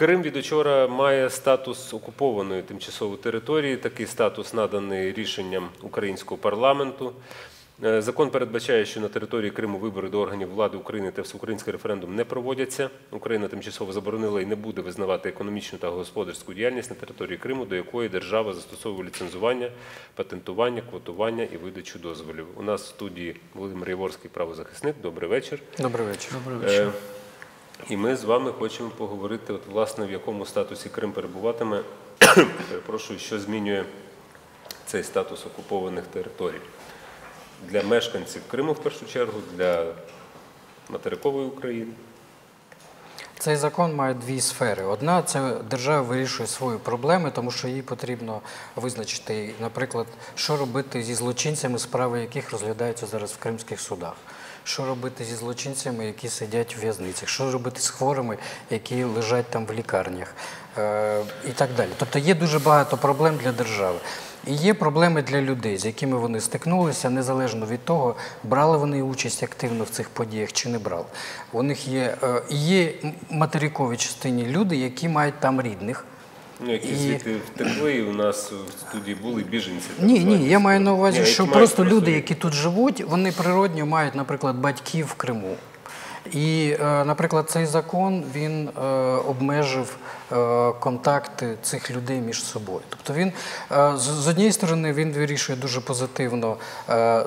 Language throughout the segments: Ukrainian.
Крим від учора має статус окупованої тимчасової території. Такий статус наданий рішенням українського парламенту. Е, Закон передбачає, що на території Криму вибори до органів влади України та всеукраїнський референдум не проводяться. Україна тимчасово заборонила і не буде визнавати економічну та господарську діяльність на території Криму, до якої держава застосовує ліцензування, патентування, квотування і видачу дозволів. У нас в студії Володимир Яворський, правозахисник. Добрий вечір. Добрий вечір. Е, І ми з вами хочемо поговорити, от, власне, в якому статусі Крим перебуватиме. Перепрошую, що змінює цей статус окупованих територій для мешканців Криму в першу чергу, для материкової України. Цей закон має дві сфери. Одна це держава вирішує свої проблеми, тому що їй потрібно визначити, наприклад, що робити зі злочинцями, справи яких розглядаються зараз в кримських судах. Що робити зі злочинцями, які сидять у в'язницях, що робити з хворими, які лежать там в лікарнях, е, і так далі. Тобто є дуже багато проблем для держави. І є проблеми для людей, з якими вони стикнулися, незалежно від того, брали вони участь активно в цих подіях чи не брали. У них є, е, є материковій частині люди, які мають там рідних. Ну, які І- втекли, і у нас в студії були біженці. так Ні, звані. ні, я маю на увазі, Ні, що просто люди, які тут живуть, вони природньо мають, наприклад, батьків в Криму. І, е, наприклад, цей закон він е, обмежив е, контакти цих людей між собою. Тобто він з, однієї сторони він вирішує дуже позитивно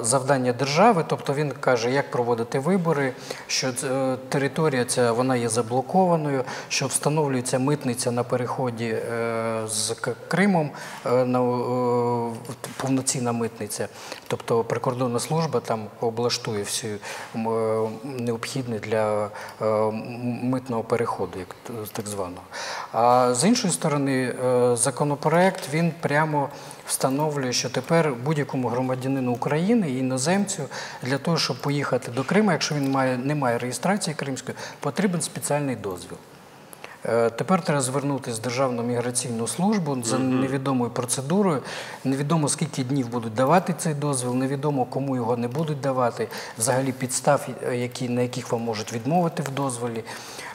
завдання держави, тобто він каже, як проводити вибори, що територія ця вона є заблокованою, що встановлюється митниця на переході з Кримом на повноцінна митниця. Тобто прикордонна служба там облаштує е, необхідне для е, митного переходу, як так званого. А з іншої сторони, е, законопроект він прямо встановлює, що тепер будь-якому громадянину України і іноземцю для того, щоб поїхати до Криму, якщо він має, не має реєстрації кримської, потрібен спеціальний дозвіл. Е, Тепер треба звернутися в Державну міграційну службу за невідомою процедурою. Невідомо скільки днів будуть давати цей дозвіл, невідомо кому його не будуть давати, взагалі підстав, е, які, на яких вам можуть відмовити в дозволі.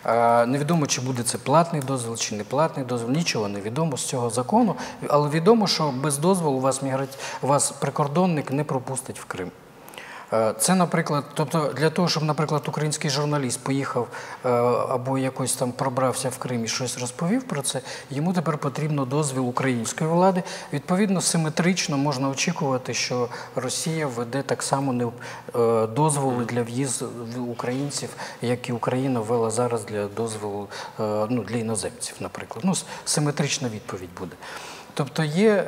Е, Невідомо, чи буде це платний дозвіл, чи не платний дозвіл, нічого не відомо з цього закону. Але відомо, що без дозволу вас, міграці... вас прикордонник не пропустить в Крим. Е, Це, наприклад, тобто для того, щоб, наприклад, український журналіст поїхав е, або якось там пробрався в Крим і щось розповів про це, йому тепер потрібно дозвіл української влади. Відповідно, симетрично можна очікувати, що Росія веде так само не е, дозволи для в'їзду українців, як і Україна ввела зараз для дозволу ну, для іноземців, наприклад. Ну, симетрична відповідь буде. Тобто є,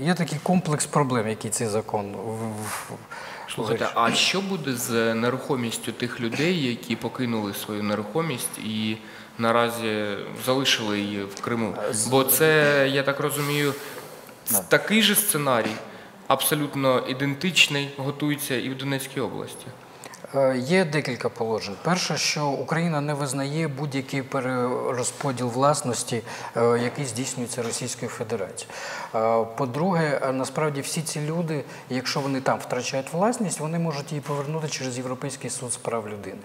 є такий комплекс проблем, який цей закон в- Слухайте, а що буде з нерухомістю тих людей, які покинули свою нерухомість і наразі залишили її в Криму? Бо це, я так розумію, такий же сценарій, абсолютно ідентичний, готується і в Донецькій області. Е, Є декілька положень. Перше, що Україна не визнає будь-який перерозподіл власності, е, який здійснюється Російською Федерацією. Е, По-друге, насправді всі ці люди, якщо вони там втрачають власність, вони можуть її повернути через Європейський суд з прав людини.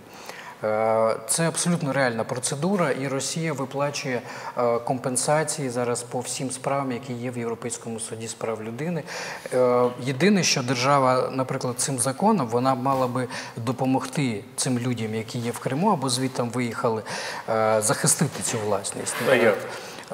Е, Це абсолютно реальна процедура, і Росія виплачує е, компенсації зараз по всім справам, які є в Європейському суді з прав людини. Е, Єдине, що держава, наприклад, цим законом вона мала би допомогти цим людям, які є в Криму або звідти виїхали, захистити цю власність.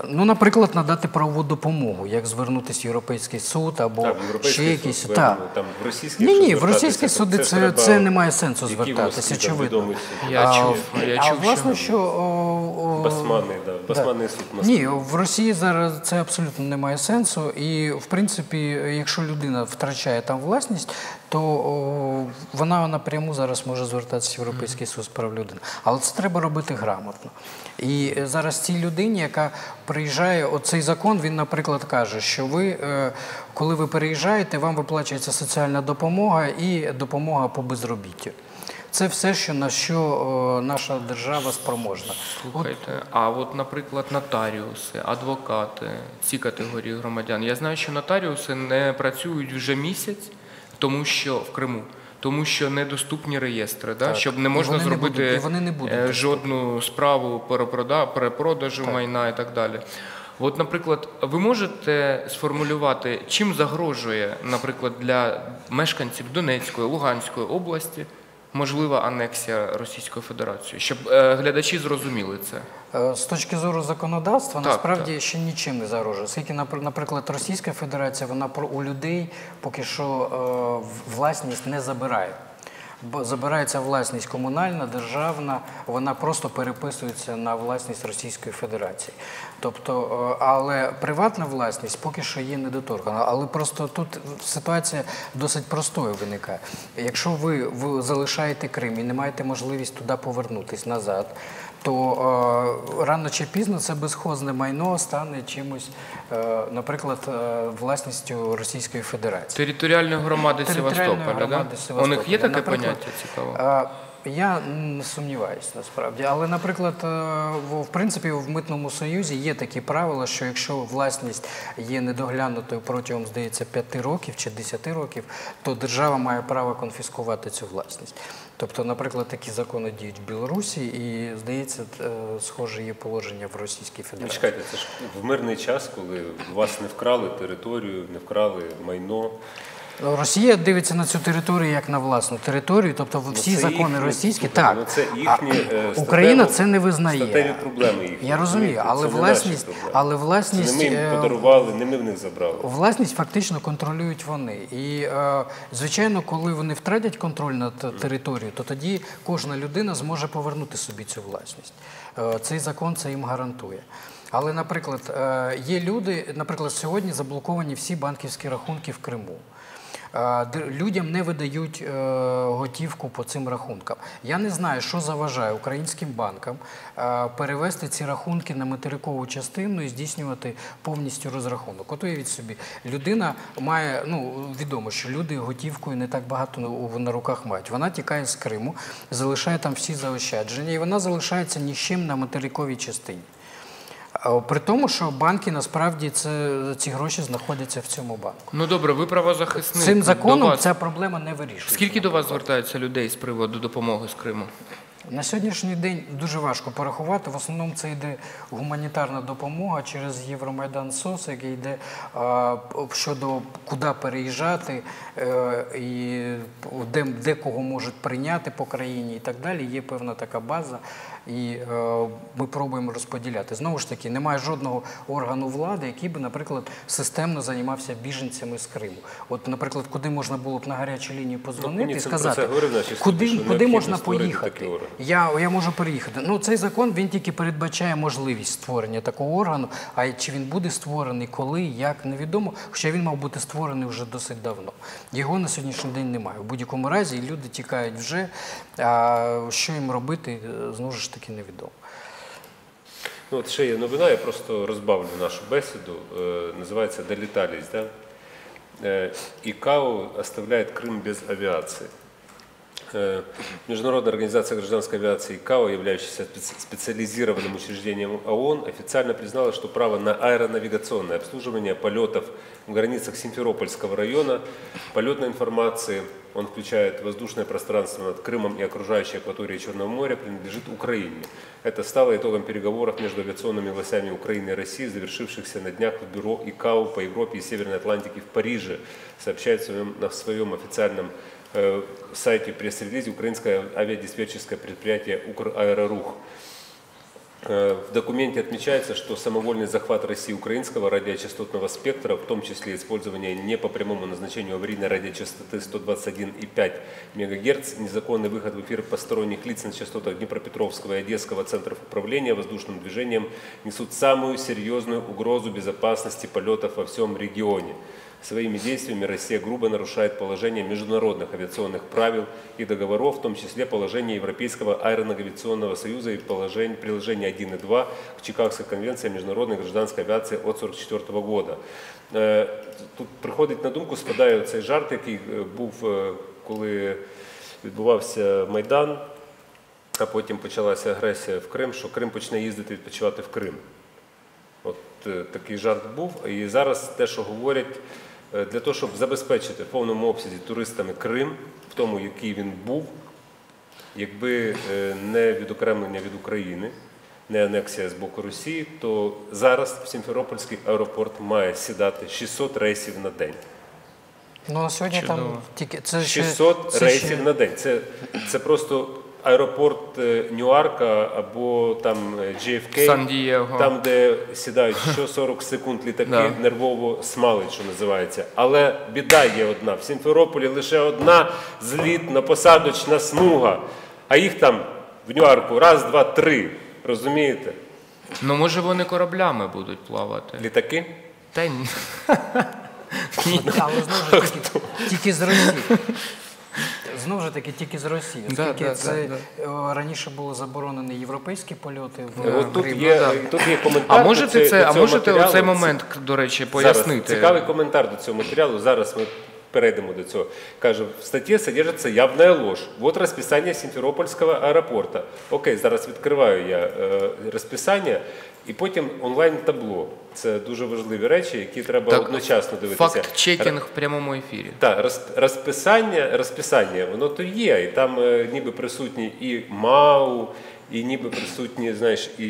Ну, наприклад, надати правову допомогу, як звернутися в Європейський суд або Так, в Європейський ще суд якісь. звернемо, Так. там в російський, Ні, ні, в російські суди це, треба- це немає сенсу звертатися, очевидно. Я а, чув, я а чув, власне, що- о, о, Басманний, да, басманний суд Москви. ні, в Росії зараз це абсолютно не має сенсу. І в принципі, якщо людина втрачає там власність, то о, вона напряму зараз може звертатися в Європейський суд прав людини. Але це треба робити грамотно. І е, зараз цій людині, яка приїжджає, оцей закон, він, наприклад, каже, що ви, е, коли ви переїжджаєте, вам виплачується соціальна допомога і допомога по безробіттю. Це все, що на що наша держава спроможна. Слухайте, а от, наприклад, нотаріуси, адвокати, ці категорії громадян. Я знаю, що нотаріуси не працюють вже місяць, тому що в Криму, тому що недоступні реєстри, да? Так. щоб не можна вони не зробити будуть- вони не будуть е, жодну справу перепродажу перепродажу майна і так далі. От, наприклад, ви можете сформулювати, чим загрожує, наприклад, для мешканців Донецької, Луганської області можлива анексія Російської Федерації, щоб е, глядачі зрозуміли це. Е, З точки зору законодавства, Так, насправді ще нічим не загрожує. Оскільки, напр- наприклад, Російська Федерація вона у людей поки що е, власність не забирає. Забирається власність комунальна, державна, вона просто переписується на власність Російської Федерації. Тобто, е, але приватна власність поки що є недоторкана. Але просто тут ситуація досить простою виникає. Якщо ви залишаєте Крим і не маєте можливість туди повернутися назад, то е, рано чи пізно це безхозне майно стане чимось, е, наприклад, е, власністю Російської Федерації. Територіальної громади Територіальної Севастополя, громади да? у них є таке Наприклад, поняття цікаве? Е, Я не сумніваюся насправді, але, наприклад, е, в в принципі в митному союзі є такі правила, що якщо власність є недоглянутою протягом, здається, 5 років чи 10 років, то держава має право конфіскувати цю власність. Тобто, наприклад, такі закони діють в Білорусі, і здається, е, схоже є положення в Російській Ну, Федерації. чекайте, це ж в мирний час, коли вас не вкрали територію, не вкрали майно. Росія дивиться на цю територію як на власну територію, тобто всі Ну, це закони їхні- російські так. ну, це їхні, е, Україна це не визнає. статеві проблеми їхні, Я розумію, але власність, але Це не ми е, їм подарували, не ми в них забрали. власність фактично контролюють вони. І е, звичайно, коли вони втратять контроль над територією, то тоді кожна людина зможе повернути собі цю власність. Е, Цей закон це їм гарантує. Але, наприклад, е, є люди, наприклад, сьогодні заблоковані всі банківські рахунки в Криму. Людям не видають е, готівку по цим рахункам. Я не знаю, що заважає українським банкам е, перевести ці рахунки на материкову частину і здійснювати повністю розрахунок. От уявіть собі, людина має, ну відомо, що люди готівкою не так багато на- руках мають. Вона тікає з Криму, залишає там всі заощадження, і вона залишається ні з чим на материковій частині. При тому, що банки насправді це ці гроші знаходяться в цьому банку. Ну добре, ви правозахисник. Цим законом вас- ця проблема не вирішується. Скільки до вас звертаються людей з приводу допомоги з Криму? На сьогоднішній день дуже важко порахувати. В основному це йде гуманітарна допомога через Євромайдан СОС, який йде а, щодо куди переїжджати е, і де, де кого можуть прийняти по країні і так далі. Є певна така база, і е, ми пробуємо розподіляти. Знову ж таки, немає жодного органу влади, який би, наприклад, системно займався біженцями з Криму. От, наприклад, куди можна було б на гарячу лінію позвонити і сказати, говорив в куди, куди можна поїхати. Я, я можу переїхати. Ну, цей закон він тільки передбачає можливість створення такого органу. А чи він буде створений, коли, як, невідомо. Хоча він мав бути створений вже досить давно. Його на сьогоднішній день немає. У будь-якому разі люди тікають вже. А що їм робити, е, знову ж таки, невідомо. Ну, от ще є новина, я просто розбавлю нашу бесіду. Е, називається «Долетались». Да? Э, ИКАО оставляет Крым без авиации. Э, Международная организация гражданской авиации ИКАО, являющаяся специ- специализированным учреждением ООН, официально признала, что право на аэронавигационное обслуживание полетов в границах Симферопольского района, полетной информации, он включает воздушное пространство над Крымом и окружающей акваторией Черного моря, принадлежит Украине. Это стало итогом переговоров между авиационными властями Украины и России, завершившихся на днях в бюро ИКАО по Европе и Северной Атлантике в Париже, сообщает на своем официальном э, сайте пресс-релизе украинское авиадиспетчерское предприятие «Украэрорух». Э, В документе отмечается, что самовольный захват России украинского радиочастотного спектра, в том числе использование не по прямому назначению аварийной радиочастоты 121,5 МГц, незаконный выход в эфир посторонних лиц на частотах Днепропетровского и Одесского центров управления воздушным движением несут самую серьезную угрозу безопасности полетов во всем регионе. Своими действиями Россия грубо нарушает положение международных авиационных правил и договоров, в том числе положение Европейского аэронавигационного союза и положение, приложение 1 и 2 к Чикагской конвенции о международной гражданской авиации от 1944 года. Е, Тут приходить на думку, спадає цей жарт, який е, був, е, коли відбувався Майдан, а потім почалася агресія в Крим, що Крим почне їздити відпочивати в Крим. От е, такий жарт був. І зараз те, що говорять, е, для того, щоб забезпечити в повному обсязі туристами Крим, в тому, який він був, якби е, не відокремлення від України, не анексія з боку Росії, то зараз в Сімферопольський аеропорт має сідати 600 рейсів на день. Ну, на сьогодні там тільки це ще, 600 це рейсів ще- на день. Це, це просто аеропорт е, Ньюарка або там е, JFK, Сан-Дієго. там, де сідають що 40 секунд літаки, Да. нервово смалить, що називається. Але біда є одна. В Сімферополі лише одна злітно-посадочна смуга, а їх там в Ньюарку раз, два, три. Розумієте? Ну може вони кораблями будуть плавати. Літаки? Та ні. Але знову ж таки, тільки з Росії. Знову ж таки, тільки з Росії. Да, Оскільки да, це да, е, раніше були заборонені європейські польоти в Е, От тут є, да. тут є коментар. А можете цей- це, до а можете матеріалу. оцей Це- момент, до речі, Зараз пояснити? цікавий коментар до цього матеріалу. Зараз ми перейдемо до цього. Каже, в статті содержится явная ложь. Вот расписание Симферопольського аеропорта. Окей, зараз відкриваю я е, розписання, і потім онлайн-табло. Це дуже важливі речі, які треба Так, одночасно дивитися. Факт чекінг в прямому ефірі. Так, роз, розписання, розписання, воно то є, і там е, ніби присутні і МАУ, і ніби присутні, знаєш, і,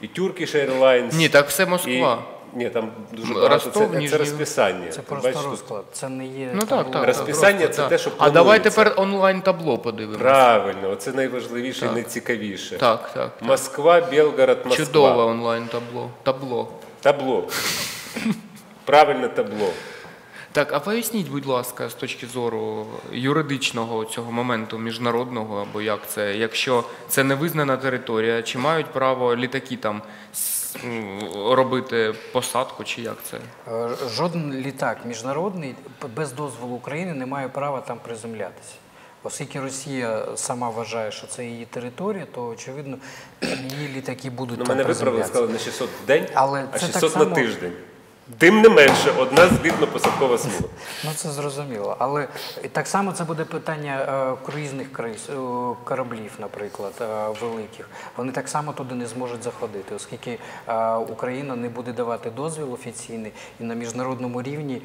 і Turkish Airlines. Ні, так все і, Москва. Ні, там дуже багато. Ростов, це, це розписання. Це Ти просто бачиш, тут розклад. Це не є. Ну так, так. Розписання просто, це так. те, що А давай планується. тепер онлайн табло подивимося. Правильно, це найважливіше і найцікавіше. Так, так. Москва, Белгород, Москва. Чудове онлайн табло. Табло. Табло. Правильне табло. Так, а поясніть, будь ласка, з точки зору юридичного цього моменту міжнародного, або як це, якщо це не визнана територія, чи мають право літаки там м, робити посадку, чи як це? Е, Жоден літак міжнародний без дозволу України не має права там приземлятися. Оскільки Росія сама вважає, що це її територія, то очевидно її літаки будуть Ну, там мене виправили, сказали на 600 в день, Але а 600 на тиждень. Тим не менше, одна злітно-посадкова смуга. Ну це зрозуміло. Але так само це буде питання е, круїзних е, кораблів, наприклад, е, великих. Вони так само туди не зможуть заходити, оскільки Україна не буде давати дозвіл офіційний, і на міжнародному рівні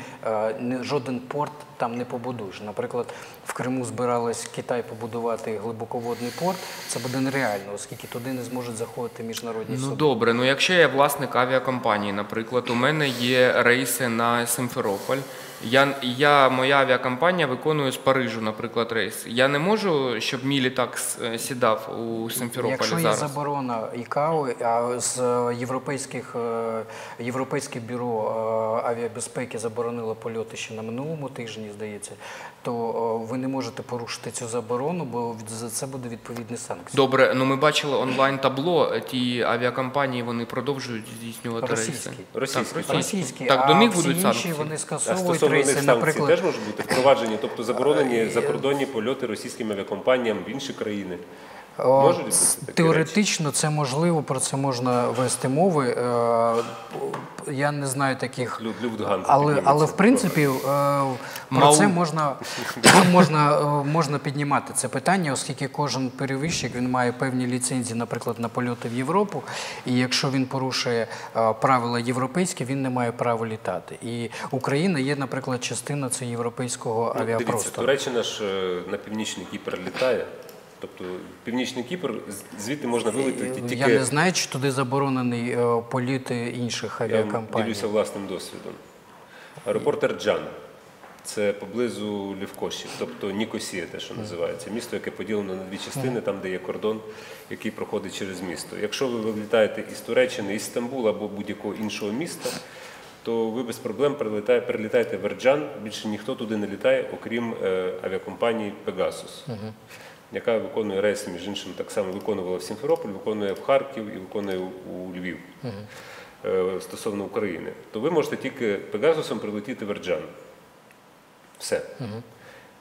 не- жоден порт там не побудуєш. Наприклад, в Криму збиралась Китай побудувати глибоководний порт. Це буде нереально, оскільки туди не зможуть заходити міжнародні Ну добре, ну якщо я власник авіакомпанії, наприклад, у мене є рейси на Симферополь. Я, я, моя авіакомпанія виконує з Парижу, наприклад, рейс. Я не можу, щоб мій літак е, сідав у Симферополі Якщо є зараз. заборона ІКАО, а з європейських е, європейське бюро е, авіабезпеки заборонило польоти ще на минулому тижні, здається, то ви не можете порушити цю заборону, бо від- за це буде відповідні санкції. Добре, ну ми бачили онлайн табло. Ті авіакомпанії вони продовжують здійснювати Російські. рейси. Російські. Так, Російські, Так, а до них всі будуть інші санкції. вони скасовують рейси, наприклад. теж можуть бути впроваджені, тобто заборонені закордонні польоти російським авіакомпаніям в інші країни. Можуть бути Теоретично це можливо, про це можна вести мови. Е, Я не знаю таких. Але, але в принципі е, про це можна, можна, е, можна піднімати це питання, оскільки кожен перевізчик він має певні ліцензії, наприклад, на польоти в Європу. І якщо він порушує правила європейські, він не має права літати. І Україна є, наприклад, частина цього європейського Ну, Дивіться. Туреччина ж на північний Кіпр літає. Тобто Північний Кіпр звідти можна вилетіти тільки Я не знаю, чи туди заборонений е, політи інших Я ділюся власним досвідом. Аеропорт Ерджан. Це поблизу Лівкоші, тобто Нікосія, те, що називається. Місто, яке поділено на дві частини, там, де є кордон, який проходить через місто. Якщо ви вилітаєте із Туреччини, із Стамбула або будь-якого іншого міста, то ви без проблем прилітає- прилітаєте в Ерджан. Більше ніхто туди не літає, окрім е, авіакомпанії Pegasus, яка виконує рейси, між іншим, так само виконувала в Сімферополь, виконує в Харків і виконує у Львів е, стосовно України, то ви можете тільки Пегасусом прилетіти в Ерджан. Все.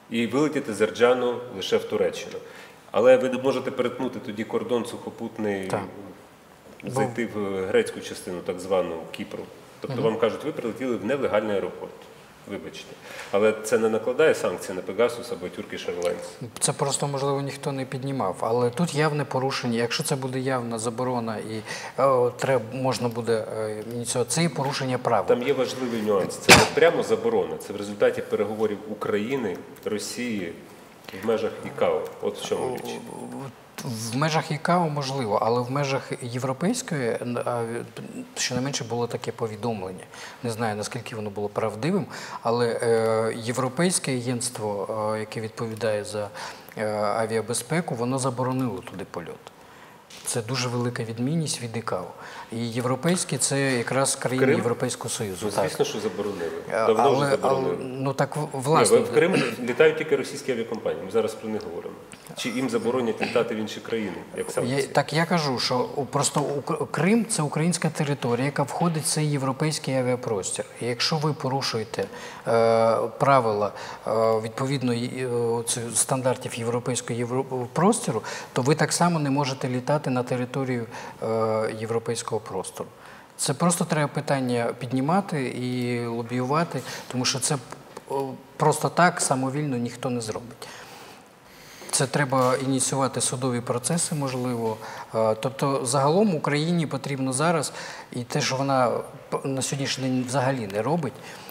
І вилетіти з Ерджану лише в Туреччину. Але ви можете перетнути тоді кордон сухопутний, Так. зайти в грецьку частину, так звану Кіпру. Тобто вам кажуть, ви прилетіли в нелегальний аеропорт. Вибачте. Але це не накладає санкції на Пегасус або Turkish Airlines. Це просто можливо ніхто не піднімав, але тут явне порушення. Якщо це буде явна заборона і е, можна буде е, ініціювати, це є порушення правил. Там є важливий нюанс. Це не прямо заборона, це в результаті переговорів України, Росії в межах ІКАО. От в чому річ. В межах ІКАО можливо, але в межах європейської щонайменше було таке повідомлення. Не знаю наскільки воно було правдивим, але е, європейське агентство, е, яке відповідає за е, авіабезпеку, воно заборонило туди польот. Це дуже велика відмінність від ІКАО. І європейські це якраз країни Крим? Європейського Союзу. Ну, так. звісно, що заборонили. Е, Давно вже але, але, заборонили. ну так в- Ні, власне. в Крим літають тільки російські авіакомпанії. Ми зараз про них говоримо. Чи їм заборонять літати в інші країни, як Я, так я кажу, що просто Крим це українська територія, яка входить в цей європейський авіапростір. І якщо ви порушуєте е, правила е, відповідно е, стандартів європейського євро- простору, то ви так само не можете літати на територію е, європейського простору. Це просто треба питання піднімати і лобіювати, тому що це просто так самовільно ніхто не зробить. Це треба ініціювати судові процеси, можливо. Е, Тобто, загалом Україні потрібно зараз, і те, що вона на сьогоднішній день взагалі не робить, е,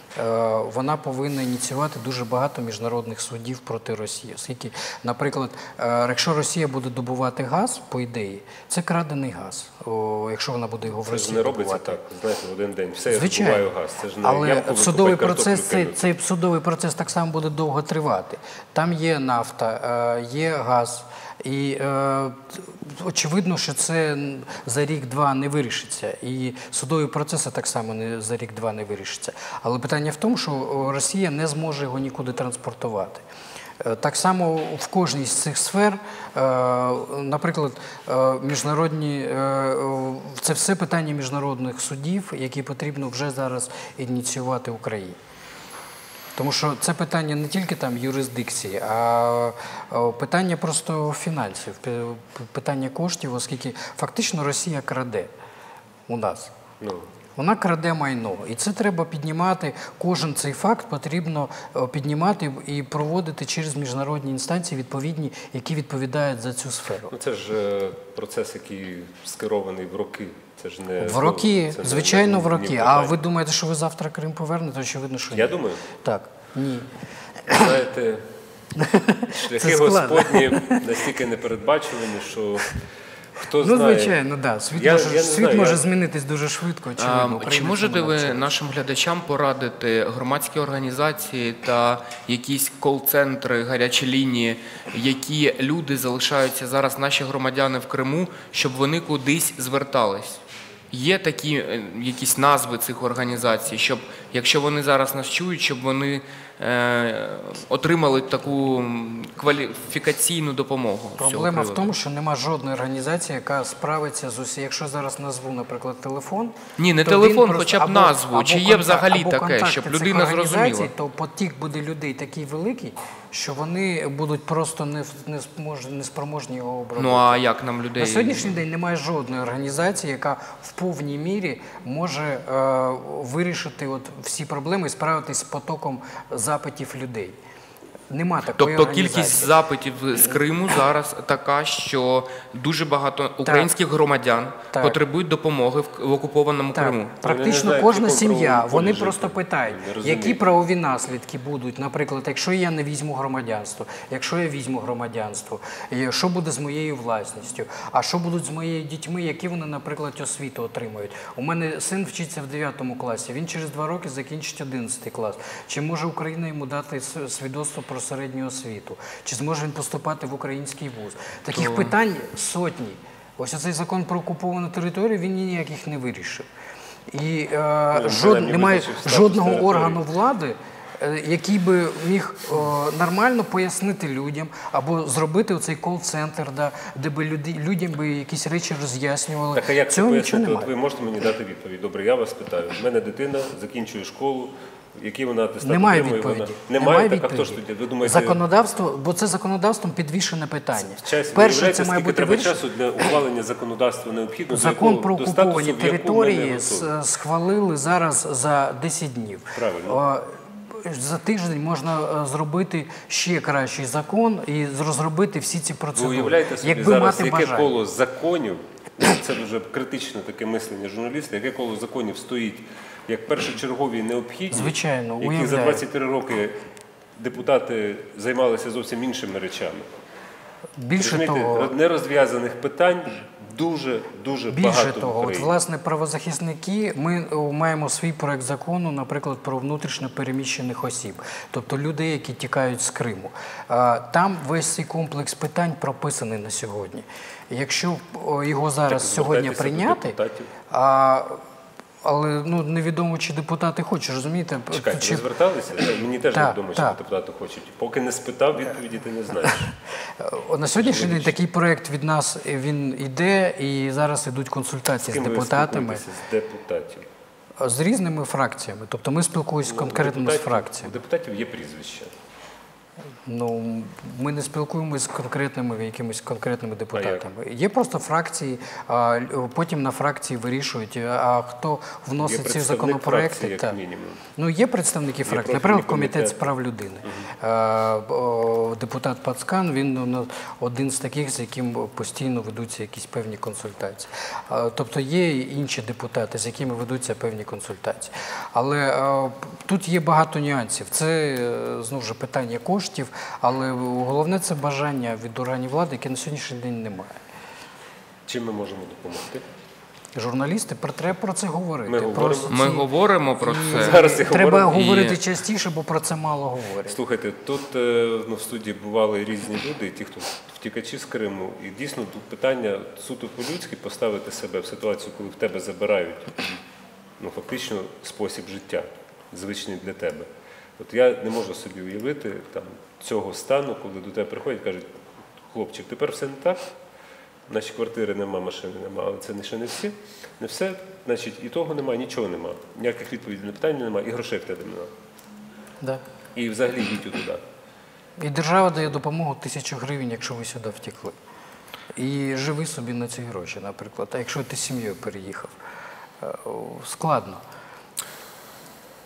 вона повинна ініціювати дуже багато міжнародних судів проти Росії. Оскільки, наприклад, е, якщо Росія буде добувати газ, по ідеї, це крадений газ. Якщо вона буде його в Це ж Росії не робиться так, знаєте, в один день. Все, я Звичайно. газ. Це ж не Але судовий процес, цей, цей судовий процес так само буде довго тривати. Там є нафта, е, є газ. І е, очевидно, що це за рік-два не вирішиться. І судові процеси так само не за рік-два не вирішаться. Але питання в тому, що Росія не зможе його нікуди транспортувати. Е, Так само в кожній з цих сфер, е, наприклад, е, міжнародні е, е, це все питання міжнародних судів, які потрібно вже зараз ініціювати Україні. Тому що це питання не тільки там юрисдикції, а е, питання просто фінансів, питання коштів, оскільки фактично Росія краде у нас. Ну, Вона краде майно, і це треба піднімати. Кожен цей факт потрібно е, піднімати і проводити через міжнародні інстанції відповідні, які відповідають за цю сферу. ну це ж е, процес, який скерований в роки. Це ж не В роки, це звичайно, не- в роки. А ви думаєте, що ви завтра Крим повернете? Очевидно, що ні. Я думаю, Так, ні. знаєте, шляхи Господні настільки непередбачувані, що хто Ну, знає. звичайно, да. Світ Я- може, я світ знаю, може я- змінитись дуже швидко. А, Чи можете ви нашим глядачам порадити громадські організації та якісь кол-центри, гарячі лінії, які люди залишаються зараз, наші громадяни в Криму, щоб вони кудись звертались? Є такі е, якісь назви цих організацій, щоб якщо вони зараз нас чують, щоб вони отримали таку кваліфікаційну допомогу. Проблема в тому, що нема жодної організації, яка справиться з усі. Якщо зараз назву, наприклад, телефон. Ні, не телефон, хоча б назву. або Чи є взагалі або таке, контакти щоб цих людина організацій, зрозуміла? То потік буде людей такий великий, що вони будуть просто не, не, не спроможні його обробити. Ну а як нам людей? На сьогоднішній день немає жодної організації, яка в повній мірі може е, вирішити от всі проблеми і справитись з потоком запитів людей. Нема такої Тобто організації. кількість запитів з Криму зараз така, що дуже багато українських громадян Так. потребують допомоги в, окупованому Так, Криму. Практично знають, кожна сім'я, вони просто питають, які правові наслідки будуть, наприклад, якщо я не візьму громадянство, якщо я візьму громадянство, що буде з моєю власністю, а що будуть з моєю дітьми, які вони, наприклад, освіту отримують. У мене син вчиться в 9 класі, він через два роки закінчить 11 клас. Чи може Україна йому дати свідоцтво про середню освіту? Чи зможе він поступати в український вуз? Таких питань сотні. Ось цей закон про окуповану територію він ніяких не вирішив. І е, жод, немає жодного органу влади, е, який би міг е, нормально пояснити людям або зробити оцей кол-центр, да, де би люди, людям би якісь речі роз'яснювали. Так а як це Цього нічого пояснити? От ви можете мені дати відповідь? Добре, я вас питаю. У мене дитина закінчує школу. Які вона атестат Немає отримує? відповіді. Вона... Немає, так а хто ж тоді? Ви думаєте, Законодавство, бо це законодавством підвішене питання. час, Перше, це має бути треба часу для ухвалення законодавства необхідно? Закон про окуповані території схвалили зараз за 10 днів. Правильно. За тиждень можна е, зробити ще кращий закон і розробити всі ці Ви процедури. уявляєте собі якби зараз, мати яке коло законів, це дуже критичне таке мислення журналіста, яке коло законів стоїть як першочергові необхідні, Звичайно, які за 23 роки депутати займалися зовсім іншими речами. Більше Розумієте, того, нерозв'язаних питань дуже дуже Більше багато в того, от, власне правозахисники, ми маємо свій проект закону, наприклад, про внутрішньо переміщених осіб, тобто людей, які тікають з Криму. Там весь цей комплекс питань прописаний на сьогодні. Якщо його зараз Так, сьогодні прийняти, а, але ну невідомо, чи депутати хочуть, розумієте? Чекайте, Чи- ви зверталися? Мені теж Так, невідомо, так. депутати хочуть. Поки не спитав, відповіді ти не знаєш. На сьогоднішній день такий проект від нас е, він іде, і зараз ідуть консультації з ким ви депутатами. З депутатів. З різними фракціями. Тобто ми спілкуємося конкретно з фракціями. У депутатів є прізвища. Ну, ми не спілкуємося з конкретними якимись конкретними депутатами. Є просто фракції, а потім на фракції вирішують, а хто вносить ці законопроекти. фракції, як мінімум. Ну, є представники фракції, наприклад, комітет з прав людини. Е, о, Депутат Пацкан, він ну, один з таких, з яким постійно ведуться якісь певні консультації. Е, Тобто є інші депутати, з якими ведуться певні консультації. Але тут є багато нюансів. Це е, знову ж питання коштів, але головне це бажання від органів влади, яке на сьогоднішній день немає. Чим ми можемо допомогти? Журналісти треба про це говорити. Ми про говоримо. ці- говоримо про це. Зараз Треба говоримо. говорити І- частіше, бо про це мало говорять. Слухайте, тут е, ну, в студії бували різні люди, ті, хто втікачі з Криму, і дійсно тут питання суто по-людськи поставити себе в ситуацію, коли в тебе забирають ну, фактично спосіб життя, звичний для тебе. От я не можу собі уявити там, цього стану, коли до тебе приходять і кажуть, хлопчик, тепер все не так. Наші квартири нема, машини нема, але це не ще не всі. Не все, значить, і того нема, нічого нема. Ніяких відповідей на питання нема, і грошей в тебе нема. Да. І взагалі йдіть туди. І держава дає допомогу тисячу гривень, якщо ви сюди втекли. І живи собі на ці гроші, наприклад. А якщо ти з сім'єю переїхав, Е, складно.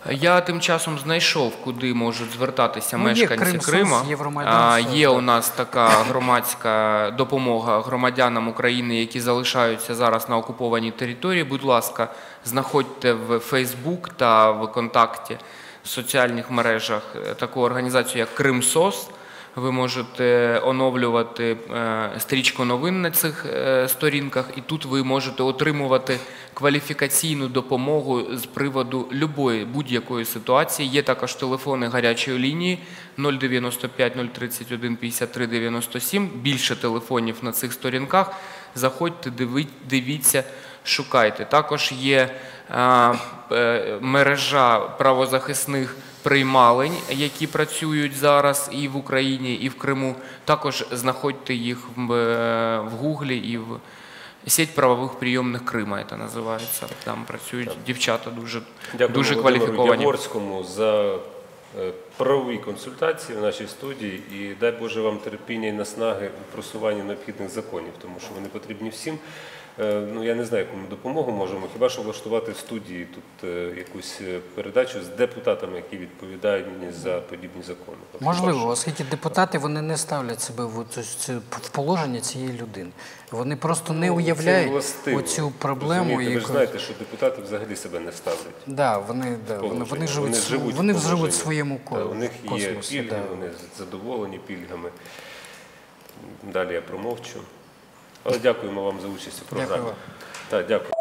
Я тим часом знайшов, куди можуть звертатися Ну, є мешканці Кримсоц, Крима. А, Є у нас така громадська допомога громадянам України, які залишаються зараз на окупованій території. Будь ласка, знаходьте в Фейсбук та в контакті в соціальних мережах е, таку організацію, як Кримсос. Ви можете оновлювати е, стрічку новин на цих е, сторінках, і тут ви можете отримувати кваліфікаційну допомогу з приводу любої будь-якої ситуації. Є також телефони гарячої лінії 095 031 53 97. Більше телефонів на цих сторінках. Заходьте, дивіться, шукайте. Також є е, мережа правозахисних приймалень, які працюють зараз і в Україні, і в Криму. Також знаходьте їх в, е, Гуглі і в сеть правових прийомних Крима. Це називається. Там працюють дівчата дуже, Дякую дуже кваліфіковані. Яворському за е, правові консультації в нашій студії і дай Боже вам терпіння і наснаги у просуванні необхідних законів, тому що вони потрібні всім. Е, Ну я не знаю, яку ми допомогу можемо. Хіба що влаштувати в студії тут е, якусь е, передачу з депутатами, які відповідають мені за подібні закони. От Можливо, оскільки депутати вони не ставлять себе в, цю- в положення цієї людини. Вони просто не Ну, уявляють оцю проблему. Розумієте, Ви ж знаєте, що депутати взагалі себе не ставлять. Да, вони, да, вони, вони живуть, вони в- живуть, вони своєму колі. У них є космосі, пільги, да. вони задоволені пільгами. Далі я промовчу. Але дякуємо вам за участь у програмі. Дякую. Так, дякую.